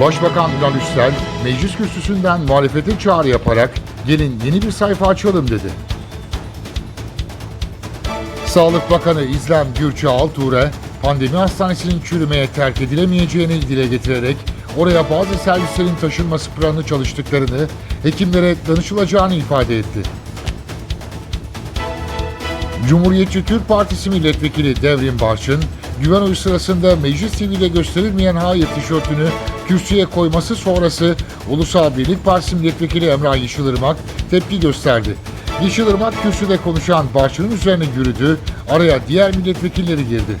Başbakan Ünal Üstel, meclis kürsüsünden muhalefete çağrı yaparak gelin yeni bir sayfa açalım dedi. Sağlık Bakanı İzlem Gürçe Altuğ'a pandemi hastanesinin çürümeye terk edilemeyeceğini dile getirerek oraya bazı servislerin taşınması planı çalıştıklarını, hekimlere danışılacağını ifade etti. Cumhuriyetçi Türk Partisi Milletvekili Devrim Barçın, güven oyu sırasında Meclis TV'de gösterilmeyen hayır tişörtünü kürsüye koyması sonrası Ulusal Birlik Partisi Milletvekili Emrah Yeşilırmak tepki gösterdi. Yeşilırmak kürsüde konuşan Barçın'ın üzerine yürüdü, araya diğer milletvekilleri girdi.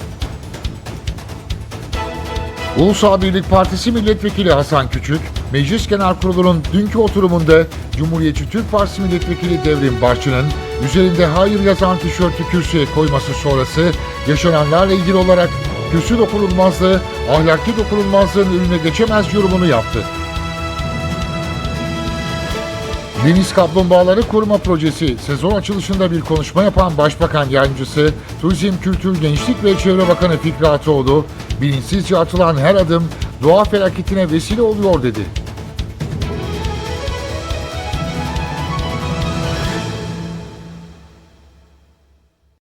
Ulusal Birlik Partisi Milletvekili Hasan Küçük, Meclis Genel Kurulu'nun dünkü oturumunda Cumhuriyetçi Türk Partisi Milletvekili Devrim Barçı'nın üzerinde hayır yazan tişörtü kürsüye koyması sonrası yaşananlarla ilgili olarak kürsü dokunulmazlığı, ahlaki dokunulmazlığın önüne geçemez yorumunu yaptı. Deniz Kaplumbağaları Koruma Projesi sezon açılışında bir konuşma yapan Başbakan Yardımcısı, Turizm, Kültür, Gençlik ve Çevre Bakanı Fikri Ataoğlu, bilinçsizce atılan her adım doğa felaketine vesile oluyor dedi.